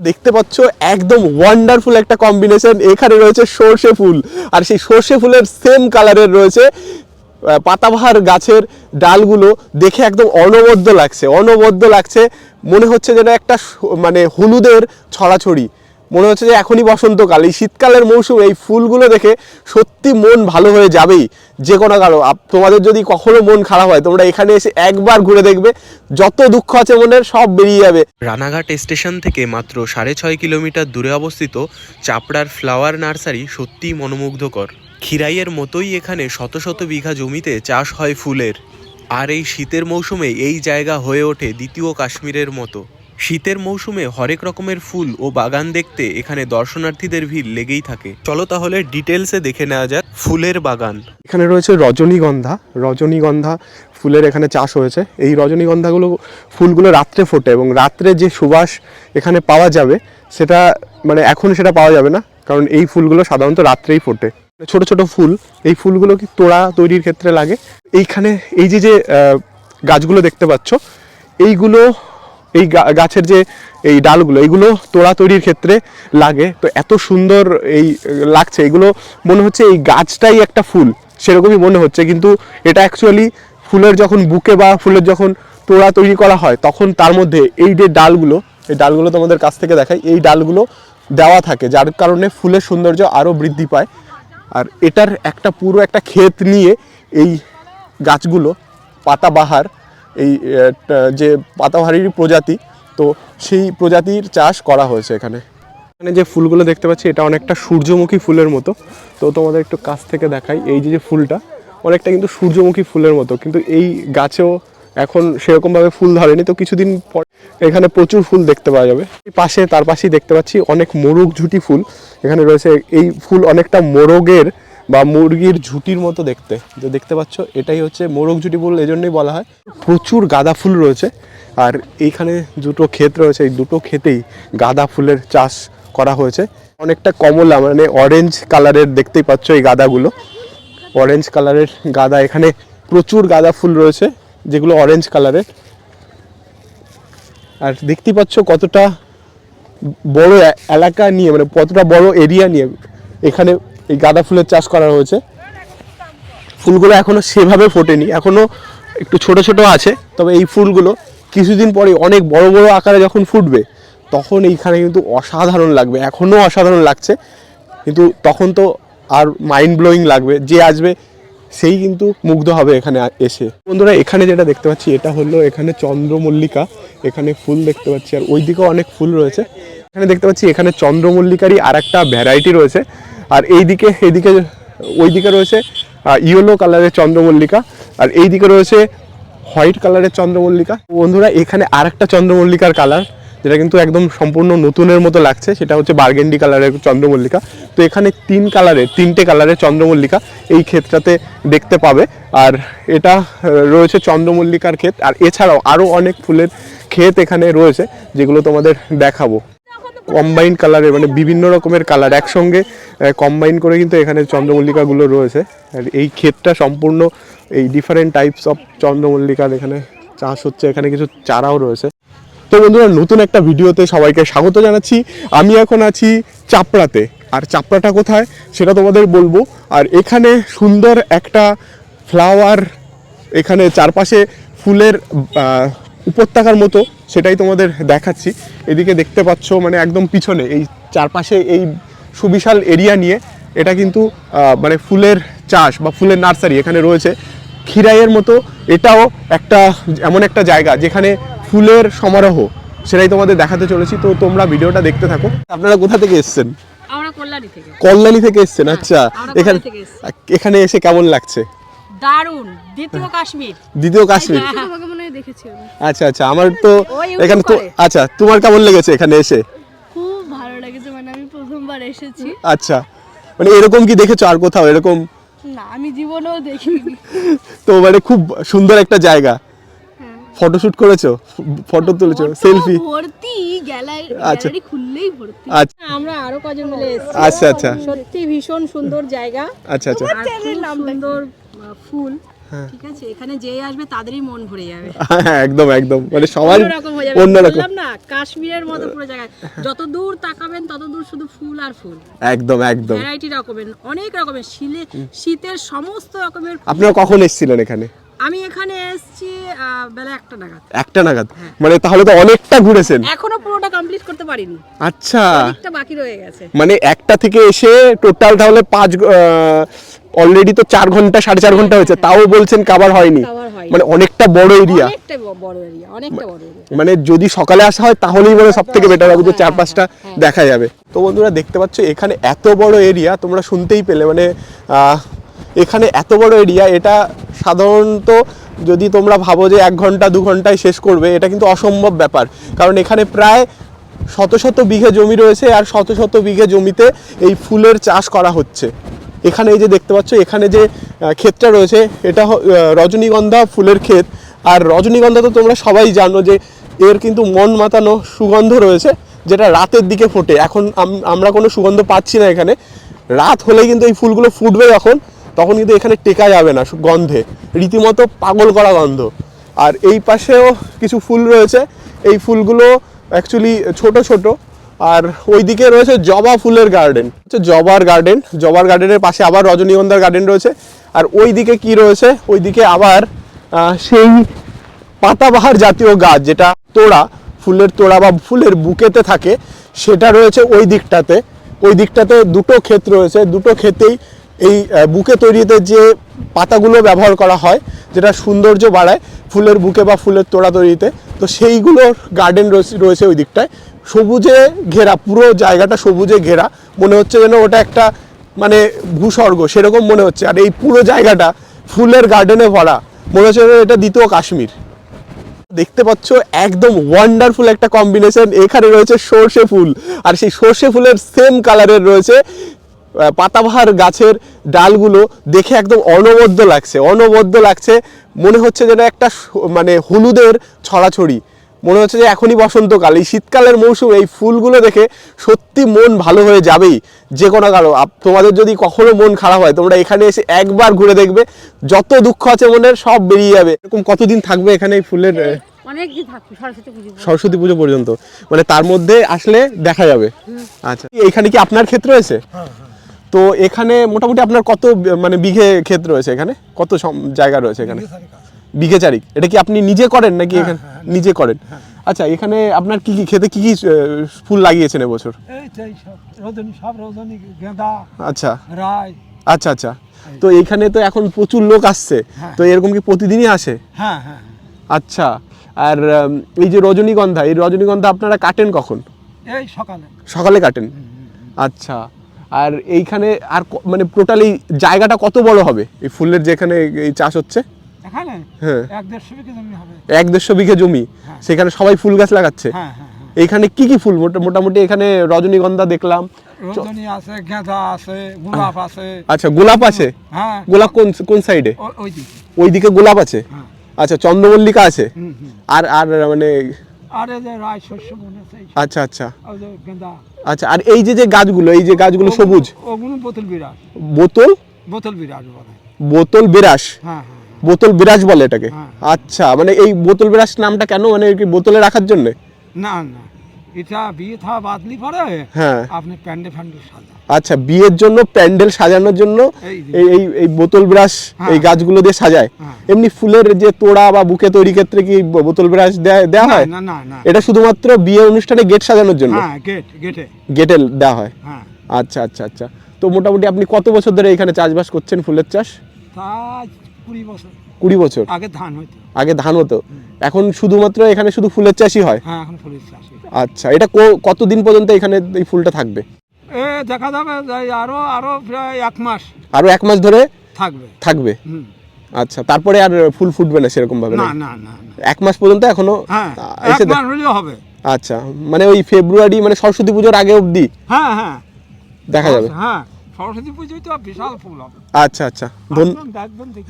দেখতে পাচ্ছ, একদম ওয়ান্ডারফুল একটা কম্বিনেশন এখানে রয়েছে সর্ষে ফুল। আর সেই সর্ষে ফুলের সেম কালারের রয়েছে পাতাবাহার গাছের ডালগুলো। দেখে একদম অনবদ্য লাগছে অনবদ্য লাগছে। মনে হচ্ছে যেন একটা মানে হলুদের ছড়াছড়ি। মনে হচ্ছে যে এখনই বসন্তকাল। এই শীতকালের মৌসুমে এই ফুলগুলো দেখে সত্যি মন ভালো হয়ে যাবেই। যে কোনো কারও তোমাদের যদি কখনো মন খারাপ হয়, তোমরা এখানে এসে একবার ঘুরে দেখবে, যত দুঃখ আছে মনের, সব বেরিয়ে যাবে। রানাঘাট স্টেশন থেকে মাত্র সাড়ে ছয় কিলোমিটার দূরে অবস্থিত চাপড়ার ফ্লাওয়ার নার্সারি সত্যিই মনোমুগ্ধকর। খিরাইয়ের মতোই এখানে শত শত বিঘা জমিতে চাষ হয় ফুলের। আর এই শীতের মৌসুমে এই জায়গা হয়ে ওঠে দ্বিতীয় কাশ্মীরের মতো। শীতের মৌসুমে হরেক রকমের ফুল ও বাগান দেখতে এখানে দর্শনার্থীদের ভিড় লেগেই থাকে। চলো তাহলে ডিটেলসে দেখে নেওয়া যাক ফুলের বাগান। এখানে রয়েছে রজনীগন্ধা। রজনীগন্ধা ফুলের এখানে চাষ হয়েছে। এই রজনীগন্ধাগুলো ফুলগুলো রাত্রে ফোটে এবং রাত্রে যে সুবাস এখানে পাওয়া যাবে, সেটা মানে এখন সেটা পাওয়া যাবে না, কারণ এই ফুলগুলো সাধারণত রাত্রেই ফোটে। ছোট ছোট ফুল, এই ফুলগুলো কি তোড়া তৈরির ক্ষেত্রে লাগে? এইখানে এই যে যে গাছগুলো দেখতে পাচ্ছ, এইগুলো এই গাছের যে এই ডালগুলো এইগুলো তোড়া তৈরির ক্ষেত্রে লাগে। তো এত সুন্দর এই লাগছে। এগুলো মনে হচ্ছে এই গাছটাই একটা ফুল, সেরকমই মনে হচ্ছে। কিন্তু এটা অ্যাকচুয়ালি ফুলের যখন বুকে বা ফুলের যখন তোড়া তৈরি করা হয়, তখন তার মধ্যে এই যে ডালগুলো, এই ডালগুলো তোমাদের কাছ থেকে দেখাই। এই ডালগুলো দেওয়া থাকে, যার কারণে ফুলের সৌন্দর্য আরও বৃদ্ধি পায়। আর এটার একটা পুরো একটা ক্ষেত নিয়ে এই গাছগুলো পাতাবাহার এই যে পাতাবাহারেরই প্রজাতি, তো সেই প্রজাতির চাষ করা হয়েছে এখানে। এখানে যে ফুলগুলো দেখতে পাচ্ছি, এটা অনেকটা সূর্যমুখী ফুলের মতো। তো তোমাদের একটু কাছ থেকে দেখাই, এই যে যে ফুলটা, অনেকটা কিন্তু সূর্যমুখী ফুলের মতো। কিন্তু এই গাছেও এখন সেরকমভাবে ফুল ধরেনি, তো কিছুদিন পর এখানে প্রচুর ফুল দেখতে পাওয়া যাবে। পাশে, তার পাশেই দেখতে পাচ্ছি অনেক মোরগ ঝুটি ফুল। এখানে রয়েছে, এই ফুল অনেকটা মোরগের বা মুরগির ঝুটির মতো দেখতে। যে দেখতে পাচ্ছ, এটাই হচ্ছে মোরগ ঝুটি ফুল এজন্যই বলা হয়। প্রচুর গাঁদা ফুল রয়েছে, আর এইখানে দুটো ক্ষেত রয়েছে, এই দুটো ক্ষেতেই গাঁদা ফুলের চাষ করা হয়েছে। অনেকটা কমলা মানে অরেঞ্জ কালারের দেখতেই পাচ্ছ এই গাঁদাগুলো। অরেঞ্জ কালারের গাঁদা, এখানে প্রচুর গাঁদা ফুল রয়েছে, যেগুলো অরেঞ্জ কালারের আর দেখতেই পাচ্ছ কতটা বড় এলাকা নিয়ে মানে কতটা বড় এরিয়া নিয়ে। এখানে এই গাঁদা ফুলের চাষ করা হয়েছে। ফুলগুলো এখনও সেভাবে ফোটেনি, এখনও একটু ছোট ছোট আছে, তবে এই ফুলগুলো কিছুদিন পরে অনেক বড় বড় আকারে যখন ফুটবে, তখন এইখানে কিন্তু অসাধারণ লাগবে, এখনও অসাধারণ লাগছে। কিন্তু তখন তো আর মাইন্ড ব্লোয়িং লাগবে, যে আসবে সেই কিন্তু মুগ্ধ হবে এখানে এসে। বন্ধুরা, এখানে যেটা দেখতে পাচ্ছি, এটা হলো এখানে চন্দ্রমল্লিকা, এখানে ফুল দেখতে পাচ্ছি, আর ওই দিকেও অনেক ফুল রয়েছে। এখানে দেখতে পাচ্ছি, এখানে চন্দ্রমল্লিকারই আর একটা ভ্যারাইটি রয়েছে। আর এইদিকে এইদিকে, ওইদিকে রয়েছে ইয়েলো কালারের চন্দ্রমল্লিকা, আর এইদিকে রয়েছে হোয়াইট কালারের চন্দ্রমল্লিকা। বন্ধুরা, এখানে আর একটা চন্দ্রমল্লিকার কালার যেটা কিন্তু একদম সম্পূর্ণ নতুনের মতো লাগছে, সেটা হচ্ছে বার্গেন্ডি কালারের চন্দ্রমল্লিকা। তো এখানে তিন কালারের তিনটে কালারের চন্দ্রমল্লিকা এই ক্ষেতটাতে দেখতে পাবে। আর এটা রয়েছে চন্দ্রমল্লিকার ক্ষেত, আর এছাড়াও আরও অনেক ফুলের ক্ষেত এখানে রয়েছে, যেগুলো তোমাদের দেখাবো। কম্বাইন কালারের মানে বিভিন্ন রকমের কালার একসঙ্গে কম্বাইন করে কিন্তু এখানে চন্দ্রমল্লিকাগুলো রয়েছে। আর এই ক্ষেতটা সম্পূর্ণ এই ডিফারেন্ট টাইপস অফ চন্দ্রমল্লিকার এখানে চাষ হচ্ছে, এখানে কিছু চারাও রয়েছে। তো বন্ধুরা, নতুন একটা ভিডিওতে সবাইকে স্বাগত জানাচ্ছি। আমি এখন আছি চাপড়াতে। আর চাপড়াটা কোথায় সেটা তোমাদের বলব। আর এখানে সুন্দর একটা ফ্লাওয়ার এখানে চারপাশে ফুলের উপত্যকার মতো সেটাই তোমাদের দেখাচ্ছি। এদিকে দেখতে পাচ্ছ মানে একদম পিছনে এই চারপাশে এই সুবিশাল এরিয়া নিয়ে এটা কিন্তু মানে ফুলের চাষ বা ফুলের নার্সারি এখানে রয়েছে। খিরাইয়ের মতো এটাও একটা এমন একটা জায়গা যেখানে ফুলের সমারোহ সেটাই তোমাদের দেখাতে চলেছি। তো তোমরা ভিডিওটা দেখতে থাকো। আপনারা কোথা থেকে এসেছেন? কল্যাণী থেকে। এসেছেন আচ্ছা। এখানে। এখানে এসে কেমন লাগছে? দারুণ। দ্বিতীয় কাশ্মীর। দ্বিতীয় কাশ্মীর। তোমাকে মনে হয় দেখেছি আচ্ছা আচ্ছা আমার তো এখানে তো আচ্ছা তোমার কেমন লেগেছে এখানে এসে? খুব ভালো লেগেছে মানে আমি প্রথমবার এসেছি। আচ্ছা মানে এরকম কি দেখেছ আর কোথাও? এরকম না আমি জীবনেও দেখিনি। তো মানে খুব সুন্দর একটা জায়গা। হ্যাঁ। ফটোশুট করেছ? ফটো তুলেছো? সেলফি ভর্তি গ্যালারি আচ্ছা। খুললেই ভর্তি। আচ্ছা। আমরা আরও কজন মিলে এসেছি। আচ্ছা আচ্ছা। সত্যি ভীষণ সুন্দর জায়গা। আচ্ছা আচ্ছা। সুন্দর ফুল। ঠিক আছে? এখানে যেই আসবে তাদেরই মন ভরে যাবে। হ্যাঁ একদম একদম। মানে অন্যরকম হয়ে বললাম না কাশ্মীরের মতো পুরো জায়গায় যত দূর তাকাবেন তত দূর শুধু ফুল আর ফুল। একদম একদম। ভ্যারাইটি রকমের অনেক রকমের। শীতের সমস্ত রকমের ফুল। আপনারা কখন এসেছিলেন এখানে? আমি এখানে এসেছি বেলা একটা নাগাদ। একটা নাগাদ? মানে তাহলে তো অনেকটা ঘুরেছেন? এখনও পুরোটা কমপ্লিট করতে পারিনি। আচ্ছা। অনেকটা বাকি রয়ে গেছে। মানে একটা থেকে এসে টোটাল তাহলে পাঁচ অলরেডি তো চার ঘণ্টা সাড়ে চার ঘণ্টা হয়েছে। তাও বলছেন কাভার হয়নি। মানে অনেকটা বড় এরিয়া মানে যদি সকালে আসা হয় তাহলেই মানে সব থেকে বেটার হবে যে চার পাঁচটা দেখা যাবে। তো বন্ধুরা দেখতে পাচ্ছ এখানে এত বড় এরিয়া তোমরা শুনতেই পেলে। মানে এখানে এত বড় এরিয়া এটা সাধারণত যদি তোমরা ভাবো যে এক ঘণ্টা, দু ঘন্টায় শেষ করবে, এটা কিন্তু অসম্ভব ব্যাপার। কারণ এখানে প্রায় শত শত বিঘে জমি রয়েছে আর শত শত বিঘে জমিতে এই ফুলের চাষ করা হচ্ছে। এখানে এই যে দেখতে পাচ্ছ, এখানে যে ক্ষেতটা রয়েছে, এটা রজনীগন্ধা ফুলের ক্ষেত। আর রজনীগন্ধা তো তোমরা সবাই জানো যে, এর কিন্তু মন মাতানো সুগন্ধ রয়েছে, যেটা রাতের দিকে ফোটে। এখন আম- আমরা কোনো সুগন্ধ পাচ্ছি না এখানে। রাত হলে কিন্তু এই ফুলগুলো ফুটবে যখন। তখন কিন্তু এখানে টেকা যাবে না গন্ধে। রীতিমতো পাগল করা গন্ধ। আর এই পাশেও কিছু ফুল রয়েছে। এই ফুলগুলো অ্যাকচুয়ালি ছোট ছোট। আর ওইদিকে রয়েছে জবা ফুলের গার্ডেন হচ্ছে জবার গার্ডেন জবার গার্ডেনের পাশে আবার রজনীগন্ধার গার্ডেন রয়েছে। আর ওই দিকে কি রয়েছে? ওইদিকে আবার সেই পাতাবাহার জাতীয় গাছ, যেটা তোড়া, ফুলের তোড়া বা ফুলের বুকেতে থাকে, সেটা রয়েছে ওই দিকটাতে। ওই দিকটাতে দুটো ক্ষেত রয়েছে। দুটো ক্ষেতেই এই বুকে তৈরিতে যে পাতাগুলো ব্যবহার করা হয়, যেটা সৌন্দর্য বাড়ায় ফুলের বুকে বা ফুলের তোড়া তৈরিতে, তো সেইগুলোর গার্ডেন রয়েছে ওই দিকটায়। সবুজে ঘেরা, পুরো জায়গাটা সবুজে ঘেরা, মনে হচ্ছে যেন ওটা একটা মানে ভূস্বর্গ, সেরকম মনে হচ্ছে। আর এই পুরো জায়গাটা ফুলের গার্ডেনে ভরা, মনে হচ্ছে এটা দ্বিতীয় কাশ্মীর। দেখতে পাচ্ছ, একদম ওয়ান্ডারফুল একটা কম্বিনেশন এখানে রয়েছে সর্ষে ফুল, আর সেই সর্ষে ফুলের সেম কালারের রয়েছে পাতাবাহার গাছের ডালগুলো দেখে একদম অনবদ্য লাগছে অনবদ্য লাগছে। মনে হচ্ছে যেন একটা মানে হলুদের ছড়াছড়ি। মনে হচ্ছে যে এখনই বসন্তকাল। এই শীতকালের মৌসুমে এই ফুলগুলো দেখে সত্যি মন ভালো হয়ে যাবেই। যে কোনো কারও আপ- তোমাদের যদি কখনো মন খারাপ হয় তোমরা এখানে এসে একবার ঘুরে দেখবে। যত দুঃখ আছে মনের সব বেরিয়ে যাবে। এরকম কতদিন থাকবে এখানে এই ফুলের সরস্বতী পুজো পর্যন্ত? মানে তার মধ্যে আসলে দেখা যাবে। আচ্ছা এইখানে কি আপনার ক্ষেত্র রয়েছে তো এখানে মোটামুটি আপনার কত মানে বিঘে ক্ষেত রয়েছে এখানে? কত জায়গা রয়েছে এখানে? বিঘে চারিক এটা কি আপনি নিজে করেন নাকি এখানে? নিজে করেন। আচ্ছা এখানে আপনার কি কি খেতে কি কি ফুল লাগিয়েছেন এবছর? আচ্ছা। রায় আচ্ছা আচ্ছা। তো এখানে তো এখন প্রচুর লোক আসছে। তো এরকম কি প্রতিদিনই আসে? হ্যাঁ হ্যাঁ আচ্ছা। আর এই যে রজনীগন্ধা এই রজনীগন্ধা আপনারা কাটেন কখন? এই সকালে। সকালে কাটেন? আচ্ছা। আর এইখানে আর মানে টোটাল এই জায়গাটা কত বড় হবে? এই ফুলের যেখানে এই চাষ হচ্ছে? হ্যাঁ। এক দেড়শো বিঘে জমি জমি? সেখানে সবাই ফুল গাছ লাগাচ্ছে? হ্যাঁ হ্যাঁ হ্যাঁ। এইখানে কি কি ফুল? মোটামুটি এখানে রজনীগন্ধা দেখলাম। রজনী আছে গেঁদা আছে গোলাপ আছে। আচ্ছা গোলাপ আছে? হ্যাঁ। গোলাপ কোন কোন সাইডে ওইদিকে। গোলাপ আছে? হ্যাঁ। আচ্ছা চন্দ্রমল্লিকা আছে? আর আর মানে আর এই যে রায় শস্য মনে আছে আচ্ছা আচ্ছা। গেঁদা। আচ্ছা আর এই যে যে গাছগুলো এই যে গাছগুলো সবুজ? ওগুলো বোতল বিরাস বোতল? বোতল বিরাস বলে। বোতল বিরাস? হ্যাঁ হ্যাঁ বোতল বিরাস বলে এটাকে? হ্যাঁ। আচ্ছা মানে এই বোতল বিরাস নামটা কেন? মানে কি বোতলে রাখার জন্য? না না। এটা বিয়ে থা বাদলি পরে হ্যাঁ। আপনি প্যান্ডে ফ্যান্ডে সাজা আচ্ছা বিয়ের জন্য প্যান্ডেল সাজানোর জন্য এই এই এই বোতল ব্রাশ হ্যাঁ। এই গাছগুলো দিয়ে সাজায়। হ্যাঁ। এমনি ফুলের যে তোড়া বা বুকে তৈরি ক্ষেত্রে কি বোতল ব্রাশ দেয়া দেওয়া হয়? না না না। এটা শুধুমাত্র বিয়ে অনুষ্ঠানে গেট সাজানোর জন্য? হ্যাঁ গেট গেটে। গেটে দেওয়া হয়? হ্যাঁ। আচ্ছা আচ্ছা আচ্ছা। তো মোটামুটি আপনি কত বছর ধরে এখানে চাষবাস করছেন ফুলের চাষ? তা কুড়ি বছর। কুড়ি বছর। আগে ধান হইতো। আগে ধান হতো। এখন শুধুমাত্র এখানে শুধু ফুলের চাষই হয়? হ্যাঁ এখন ফুলের চাষ আচ্ছা এটা কতদিন পর্যন্ত এখানে এই ফুলটা থাকবে? এ দেখা যাবে আরও আরও প্রায় এক মাস আরও এক মাস ধরে থাকবে। থাকবে? আচ্ছা তারপরে আর ফুল ফুটবে না সেরকম ভাবে না না না না। এক মাস পর্যন্ত এখনও হ্যাঁ এক মাস হবে। আচ্ছা মানে ওই ফেব্রুয়ারি মানে সরস্বতী পুজোর আগে অবধি হ্যাঁ হ্যাঁ। দেখা যাবে। হ্যাঁ সরস্বতী পুজোয় তো বিশাল ফুল হবে। আচ্ছা আচ্ছা।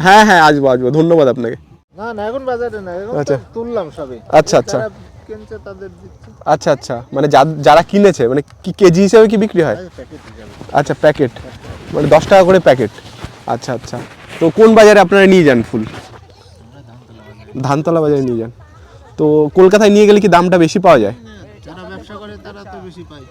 হ্যাঁ হ্যাঁ আসব আসব। ধন্যবাদ আপনাকে। না না এখন বাজারে না এখন আচ্ছা। তুললাম সবে আচ্ছা, আচ্ছা। আচ্ছা আচ্ছা। মানে যারা কিনেছে মানে কি কেজি হিসেবে কি বিক্রি হয়? আচ্ছা প্যাকেট মানে দশ টাকা করে প্যাকেট আচ্ছা আচ্ছা। তো কোন বাজারে আপনারা নিয়ে যান ফুল? ধানতলা বাজারে নিয়ে যান। তো কলকাতায় নিয়ে গেলে কি দামটা বেশি পাওয়া যায়? যারা ব্যবসা করে তারা তো বেশি পায়।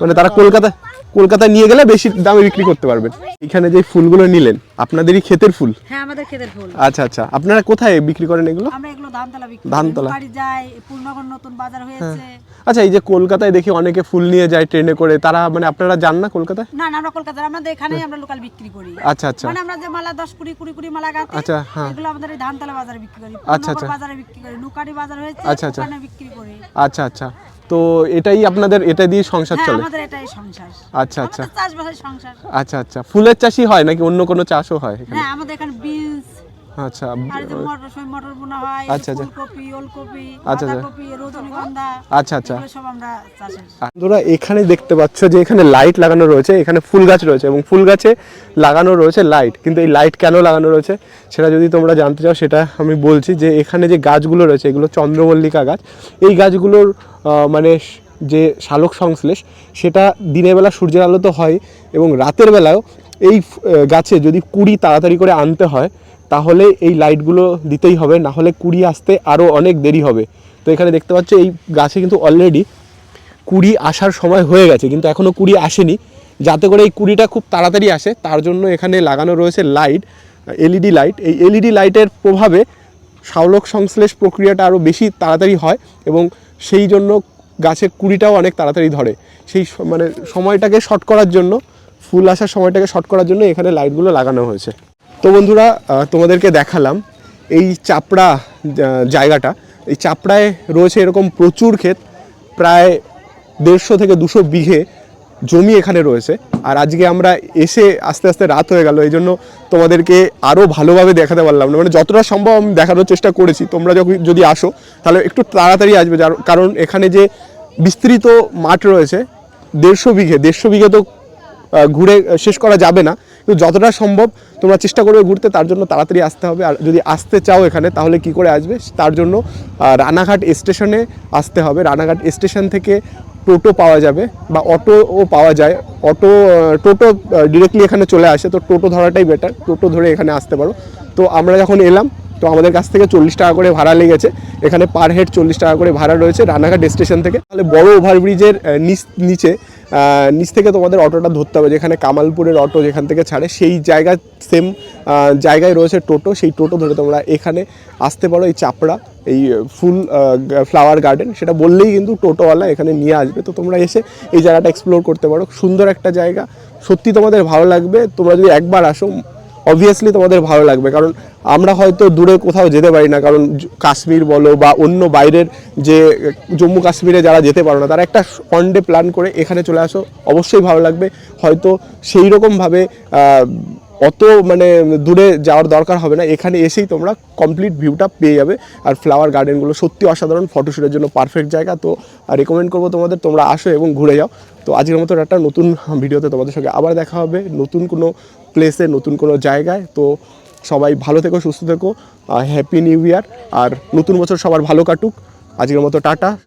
মানে তারা কলকাতা কলকাতায় নিয়ে গেলে বেশি দামে বিক্রি করতে পারবেন। এখানে যে ফুলগুলো নিলেন আপনাদেরই ক্ষেতের ফুল? হ্যাঁ আমাদের ক্ষেতের ফুল। আচ্ছা আচ্ছা। আপনারা কোথায় বিক্রি করেন এগুলো? আমরা এগুলো ধানতলা বিক্রি ধানতলা। বাড়ি যাই পূর্ণগর নতুন বাজার হয়েছে। আচ্ছা এই যে কলকাতায় দেখি অনেকে ফুল নিয়ে যায় ট্রেনে করে তারা মানে আপনারা যান না কলকাতায়? না না আমরা কলকাতার আমাদের এখানেই আমরা লোকাল বিক্রি করি। আচ্ছা আচ্ছা। মানে আমরা যে মালা দশ কুড়ি কুড়ি কুড়ি মালা গাঁথি আচ্ছা, হ্যাঁ। এগুলো আমাদের এই ধানতলা বাজারে বিক্রি করি আচ্ছা, আচ্ছা। বাজারে বিক্রি করি নুকারি বাজার হয়েছে আচ্ছা, আচ্ছা। ওখানে বিক্রি করি। আচ্ছা আচ্ছা। তো এটাই আপনাদের এটা দিয়ে সংসার হ্যাঁ চলে? আমাদের এটাই সংসার। আচ্ছা আচ্ছা। চাষবাসের সংসার। আচ্ছা আচ্ছা। ফুলের চাষই হয় নাকি অন্য কোনো চাষও হয় এখানে? হ্যাঁ আমাদের এখানে বিনস আচ্ছা আর যে মটর সময় মটর বোনা হয় আচ্ছা, আচ্ছা। ফুলকপি ওলকপি আচ্ছা, আচ্ছা। বাঁধাকপি রজনীগন্ধা আচ্ছা আচ্ছা সব আমরা চাষের বন্ধুরা এখানে দেখতে পাচ্ছ যে এখানে লাইট লাগানো রয়েছে এখানে ফুল গাছ রয়েছে এবং ফুল গাছে লাগানো রয়েছে লাইট কিন্তু এই লাইট কেন লাগানো রয়েছে সেটা যদি তোমরা জানতে চাও সেটা আমি বলছি যে এখানে যে গাছগুলো রয়েছে এগুলো চন্দ্রমল্লিকা গাছ এই গাছগুলোর মানে যে শালক সংশ্লেষ সেটা দিনের বেলা সূর্যের আলো তো হয় এবং রাতের বেলাও এই গাছে যদি কুড়ি তাড়াতাড়ি করে আনতে হয় তাহলে এই লাইটগুলো দিতেই হবে না হলে কুড়ি আসতে আরও অনেক দেরি হবে। তো এখানে দেখতে পাচ্ছ, এই গাছে কিন্তু অলরেডি কুড়ি আসার সময় হয়ে গেছে, কিন্তু এখনও কুড়ি আসেনি। যাতে করে এই কুড়িটা খুব তাড়াতাড়ি আসে, তার জন্য এখানে লাগানো রয়েছে লাইট এলইডি লাইট এই এলইডি লাইটের প্রভাবে শাওলক সংশ্লেষ প্রক্রিয়াটা আরও বেশি তাড়াতাড়ি হয় এবং সেই জন্য গাছের কুড়িটাও অনেক তাড়াতাড়ি ধরে। সেই মানে সময়টাকে শর্ট করার জন্য, ফুল আসার সময়টাকে শর্ট করার জন্য এখানে লাইটগুলো লাগানো হয়েছে। তো বন্ধুরা তোমাদেরকে দেখালাম এই চাপড়া জায়গাটা। এই চাপড়ায় রয়েছে এরকম প্রচুর ক্ষেত, প্রায় দেড়শো থেকে দুশো বিঘে জমি এখানে রয়েছে। আর আজকে আমরা এসে আস্তে আস্তে রাত হয়ে গেল, এই জন্য তোমাদেরকে আরও ভালোভাবে দেখাতে পারলাম না। মানে যতটা সম্ভব আমি দেখানোর চেষ্টা করেছি, তোমরা যখন যদি আসো, তাহলে একটু তাড়াতাড়ি আসবে। কারণ এখানে যে বিস্তৃত মাঠ রয়েছে, দেড়শো বিঘে দেড়শো বিঘে তো ঘুরে শেষ করা যাবে না। কিন্তু যতটা সম্ভব তোমরা চেষ্টা করবে ঘুরতে তার জন্য তাড়াতাড়ি আসতে হবে। আর যদি আসতে চাও এখানে তাহলে কি করে আসবে? তার জন্য রানাঘাট স্টেশনে আসতে হবে। রানাঘাট স্টেশন থেকে টোটো পাওয়া যাবে বা অটোও পাওয়া যায়। অটো টোটো ডিরেক্টলি এখানে চলে আসে। তো টোটো ধরাটাই বেটার টোটো ধরে এখানে আসতে পারো। তো আমরা যখন এলাম তো আমাদের কাছ থেকে চল্লিশ টাকা করে ভাড়া লেগেছে। এখানে পার হেড চল্লিশ টাকা করে ভাড়া রয়েছে রানাঘাট স্টেশন থেকে। তাহলে বড় ওভারব্রিজের আহ, নিচ নিচে থেকে তোমাদের অটোটা ধরতে হবে, যেখানে কামালপুরের অটো যেখান থেকে ছাড়ে, সেই জায়গা সেম জায়গায় রয়েছে টোটো, সেই টোটো ধরে তোমরা এখানে আসতে পারো, এই চাপড়া, এই ফুল ফ্লাওয়ার গার্ডেন সেটা বললেই কিন্তু টোটোওয়ালা এখানে নিয়ে আসবে। তো তোমরা এসে এই জায়গাটা এক্সপ্লোর করতে পারো, সুন্দর একটা জায়গা। সত্যি তোমাদের ভালো লাগবে, তোমরা যদি একবার আসো অবভিয়াসলি তোমাদের ভালো লাগবে, কারণ আমরা হয়তো দূরে কোথাও যেতে পারি না, কারণ কাশ্মীর বলো বা অন্য বাইরের যে, জম্মু কাশ্মীরে যারা যেতে পারো না, তারা একটা ওয়ান ডে প্ল্যান করে এখানে চলে আসো, অবশ্যই ভালো লাগবে। হয়তো সেই রকমভাবে অত মানে দূরে যাওয়ার দরকার হবে না, এখানে এসেই তোমরা কমপ্লিট ভিউটা পেয়ে যাবে। আর ফ্লাওয়ার গার্ডেনগুলো সত্যি অসাধারণ ফটোশ্যুটের জন্য পারফেক্ট জায়গা, তো রেকমেন্ড করব তোমাদের, তোমরা আসো এবং ঘুরে যাও। তো আজকের মতো একটা নতুন ভিডিওতে তোমাদের সঙ্গে আবার দেখা হবে, নতুন কোনো প্লেসে নতুন কোনো জায়গায়। তো সবাই ভালো থেকো, সুস্থ থেকো হ্যাপি নিউ ইয়ার আর নতুন বছর সবার ভালো কাটুক। আজকের মতো টাটা।